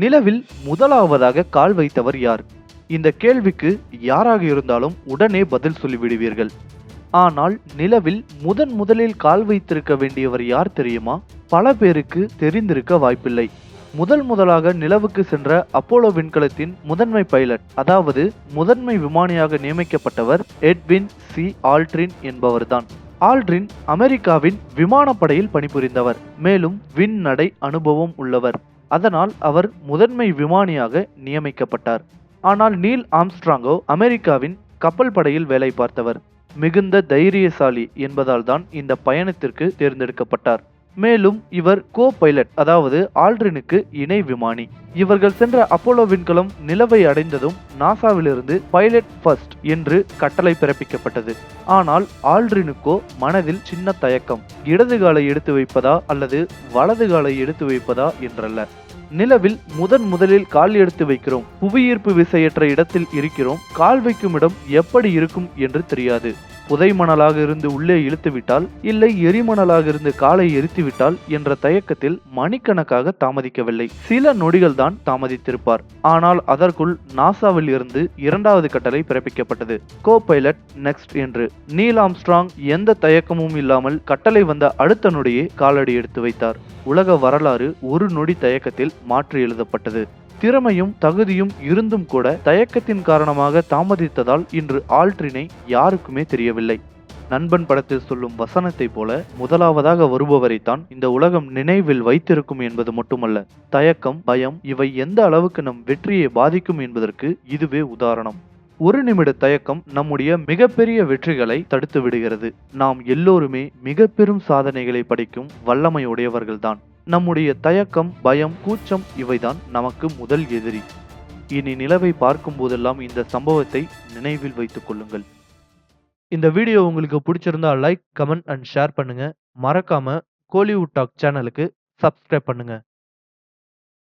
நிலவில் முதலாவதாக கால் வைத்தவர் யார்? இந்த கேள்விக்கு யாராக இருந்தாலும் உடனே பதில் சொல்லிவிடுவீர்கள். ஆனால் நிலவில் முதன் முதலில் கால் வைத்திருக்க வேண்டியவர் யார் தெரியுமா? பல பேருக்கு தெரிந்திருக்க வாய்ப்பில்லை. முதல் முதலாக நிலவுக்கு சென்ற அப்போலோ விண்கலத்தின் முதன்மை பைலட் அதாவது முதன்மை விமானியாக நியமிக்கப்பட்டவர் எட்வின் சி. ஆல்ட்ரின் என்பவர்தான். ஆல்ட்ரின் அமெரிக்காவின் விமானப்படையில் பணிபுரிந்தவர். மேலும் விண்ணடை அனுபவம் உள்ளவர். அதனால் அவர் முதன்மை விமானியாக நியமிக்கப்பட்டார். ஆனால் நீல் ஆம்ஸ்ட்ராங்கோ அமெரிக்காவின் கப்பல் படையில் வேலை பார்த்தவர். மிகுந்த தைரியசாலி என்பதால் தான் இந்த பயணத்திற்கு தேர்ந்தெடுக்கப்பட்டார். மேலும் இவர் கோ பைலட் அதாவது ஆல்ட்ரினுக்கு இணை விமானி. இவர்கள் சென்ற அப்போலோ விண்கலம் நிலவை அடைந்ததும் நாசாவிலிருந்து பைலட் ஃபர்ஸ்ட் என்று கட்டளை பிறப்பிக்கப்பட்டது. ஆனால் ஆல்ட்ரினுக்கோ மனதில் சின்ன தயக்கம் இடது காலை எடுத்து வைப்பதா அல்லது வலது காலை எடுத்து வைப்பதா என்றல்ல. நிலவில் முதன் முதலில் கால் எடுத்து வைக்கிறோம் புவியீர்ப்பு விசையற்ற இடத்தில் இருக்கிறோம் கால் வைக்கும் இடம் எப்படி இருக்கும் என்று தெரியாது. புதை மணலாக இருந்து உள்ளே இழுத்துவிட்டால் இல்லை எரிமணலாக இருந்து காலை எரித்துவிட்டால் என்ற தயக்கத்தில் மணிக்கணக்காக தாமதிக்கவில்லை. சில நொடிகள் தான் தாமதித்திருப்பார். ஆனால் அதற்குள் நாசாவில் இருந்து இரண்டாவது கட்டளை பிறப்பிக்கப்பட்டது. கோ பைலட் நெக்ஸ்ட் என்று. நீல் ஆம்ஸ்ட்ராங் எந்த தயக்கமும் இல்லாமல் கட்டளை வந்த அடுத்த நொடியே காலடி எடுத்து வைத்தார். உலக வரலாறு ஒரு நொடி தயக்கத்தில் மாற்றி எழுதப்பட்டது. திறமையும் தகுதியும் இருந்தும் கூட தயக்கத்தின் காரணமாக தாமதித்ததால் இன்று ஆல்ட்ரினை யாருக்குமே தெரியவில்லை. நண்பன் படத்தில் சொல்லும் வசனத்தை போல முதலாவதாக வருபவரைத்தான் இந்த உலகம் நினைவில் வைத்திருக்கும் என்பது மட்டுமல்ல தயக்கம் பயம் இவை எந்த அளவுக்கு நம் வெற்றியை பாதிக்கும் என்பதற்கு இதுவே உதாரணம். ஒரு நிமிட தயக்கம் நம்முடைய மிகப்பெரிய வெற்றிகளை தடுத்து விடுகிறது. நாம் எல்லோருமே மிக பெரும் சாதனைகளை படைக்கும் வல்லமையுடையவர்கள்தான். நம்முடைய தயக்கம் பயம் கூச்சம் இவைதான் நமக்கு முதல் எதிரி. இனி நிலவை பார்க்கும் போதெல்லாம் இந்த சம்பவத்தை நினைவில் வைத்துக் கொள்ளுங்கள். இந்த வீடியோ உங்களுக்கு பிடிச்சிருந்தா லைக் கமெண்ட் அண்ட் ஷேர் பண்ணுங்க. மறக்காம கோலிவுட் டாக் சேனலுக்கு சப்ஸ்கிரைப் பண்ணுங்க.